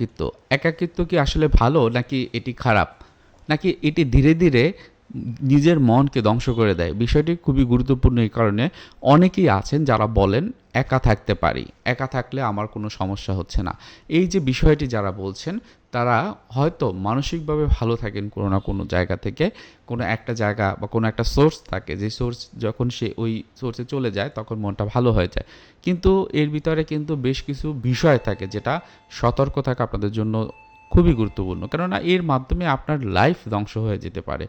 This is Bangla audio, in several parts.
একাকিত্ব। একাকিত্ব কি আসলে ভালো নাকি এটি খারাপ? নাকি এটি ধীরে ধীরে নিজের মনকে ধ্বংস করে দেয়। বিষয়টি খুবই গুরুত্বপূর্ণ এই কারণে অনেকেই আছেন যারা বলেন, একা থাকতে পারি, একা থাকলে আমার কোনো সমস্যা হচ্ছে না। এই যে বিষয়টি যারা বলছেন, তারা হয়তো মানসিকভাবে ভালো থাকেন কোনো না কোনো জায়গা থেকে, কোনো একটা জায়গা বা কোনো একটা সোর্স থাকে, যে সোর্স যখন সে ওই সোর্সে চলে যায়, তখন মনটা ভালো হয়ে যায়। কিন্তু এর ভিতরে কিন্তু বেশ কিছু বিষয় থাকে যেটা সতর্ক থাকা আপনাদের জন্য খুবই গুরুত্বপূর্ণ। কেননা এর মাধ্যমে আপনার লাইফ ধ্বংস হয়ে যেতে পারে।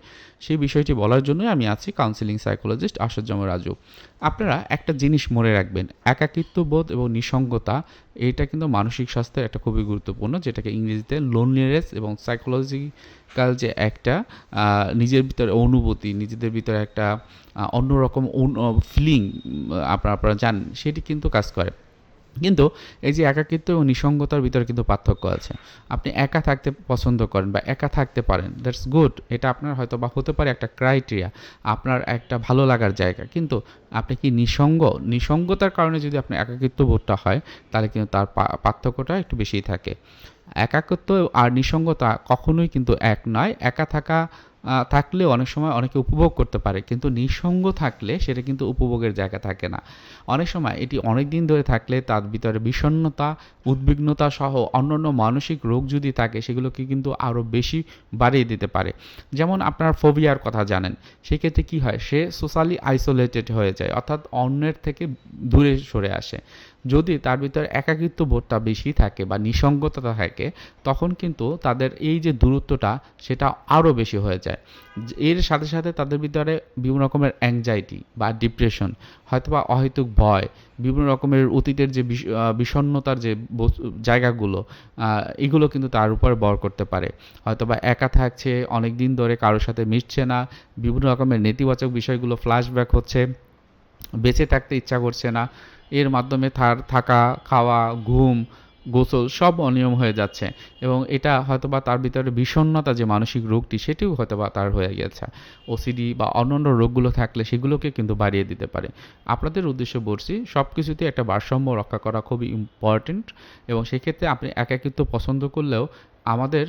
সেই বিষয়টি বলার জন্যই আমি আছি কাউন্সিলিং সাইকোলজিস্ট আসাদজম রাজু। আপনারা একটা জিনিস মনে রাখবেন, একাকিত্ব বোধ এবং নিসঙ্গতা, এটা কিন্তু মানসিক স্বাস্থ্যের একটা খুবই গুরুত্বপূর্ণ, যেটাকে ইংরেজিতে লোনলিনেস এবং সাইকোলজিক্যাল যে একটা নিজের ভিতরে অনুভূতি, নিজেদের ভিতরে একটা অন্যরকম ফিলিং আপনারা আপনারা জানেন, সেটি কিন্তু কাজ করে। কিন্তু এই যে একাকিত্ব এবং নিসঙ্গতার ভিতরে কিন্তু পার্থক্য আছে। আপনি একা থাকতে পছন্দ করেন বা একা থাকতে পারেন দ্যাটস গুড এটা আপনার হয়তো বা হতে পারে একটা ক্রাইটেরিয়া আপনার একটা ভালো লাগার জায়গা। কিন্তু আপনি কি নিসঙ্গ? নিসঙ্গতার কারণে যদি আপনি একাকিত্ব বোধটা হয়, তাহলে কিন্তু তার পার্থক্যটা একটু বেশিই থাকে। একাকিত্ব আর নিসঙ্গতা কখনোই কিন্তু এক নয়। একা থাকা থাকলে অনেক সময় অনেকে উপভোগ করতে পারে, কিন্তু নিঃসঙ্গ থাকলে সেটা কিন্তু উপভোগের জায়গা থাকে না। অনেক সময় এটি অনেক দিন ধরে থাকলে তার ভিতরে বিষণ্ণতা, উদ্বিগ্নতা সহ অন্যান্য মানসিক রোগ যদি থাকে, সেগুলোকে কিন্তু আরও বেশি বাড়িয়ে দিতে পারে। যেমন আপনার ফোবিয়ার কথা জানেন, সেক্ষেত্রে কি হয়? সে সোশ্যালি আইসোলেটেড হয়ে যায়, অর্থাৎ অন্যের থেকে দূরে সরে আসে। যদি তার ভিতরে একাকিত্ব বোধটা বেশি থাকে বা নিসঙ্গতা থাকে তখন কিন্তু তাদের এই যে দূরত্বটা সেটা আরও বেশি হয়ে যায়। এর সাথে সাথে তাদের ভিতরে বিভিন্ন রকমের অ্যাংজাইটি বা ডিপ্রেশন হয়তোবা অহেতুক ভয় বিভিন্ন রকমের অতীতের যে বিষ- আহ, বিষণ্ণতার যে জায়গাগুলো এগুলো কিন্তু তার উপর বর করতে পারে। হয়তোবা একা থাকছে অনেক দিন ধরে কারোর সাথে মিশছে না বিভিন্ন রকমের নেতিবাচক বিষয়গুলো ফ্ল্যাশব্যাক হচ্ছে বেঁচে থাকতে ইচ্ছা করছে না। এর মাধ্যমে তার থাকা, খাওয়া, ঘুম, গোসল সব অনিয়ম হয়ে যাচ্ছে এবং এটা হয়তোবা তার ভিতরে বিষণ্ণতা যে মানসিক রোগটি, সেটিও হয়তোবা তার হয়ে গেছে। ওসিডি বা অন্যান্য রোগগুলো থাকলে সেগুলোকে কিন্তু বাড়িয়ে দিতে পারে। আপনাদের উদ্দেশ্য বলছি সব কিছুতেই একটা ভারসাম্য রক্ষা করা খুবই ইম্পর্টেন্ট এবং সেক্ষেত্রে আপনি একাকিত্ব পছন্দ করলেও আমাদের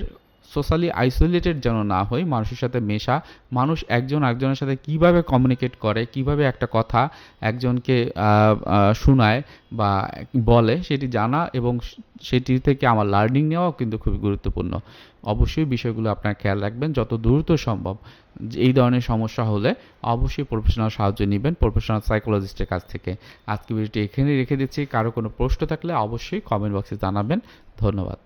সোশ্যালি আইসোলেটেড যেন না হই, মানুষের সাথে মেশা, মানুষ একজন একজনের সাথে কীভাবে কমিউনিকেট করে, কীভাবে একটা কথা একজনকে শোনায় বা বলে সেটি জানা এবং সেটি থেকে আমার লার্নিং নেওয়াও কিন্তু খুবই গুরুত্বপূর্ণ। অবশ্যই বিষয়গুলো আপনার খেয়াল রাখবেন, যত দ্রুত সম্ভব এই ধরনের সমস্যা হলে অবশ্যই প্রফেশনাল সাহায্য নেবেন প্রফেশনাল সাইকোলজিস্টের কাছ থেকে। আজকে ভিডিওটি এখানেই রেখে দিচ্ছি, কারও কোনো প্রশ্ন থাকলে অবশ্যই কমেন্ট বক্সে জানাবেন। ধন্যবাদ।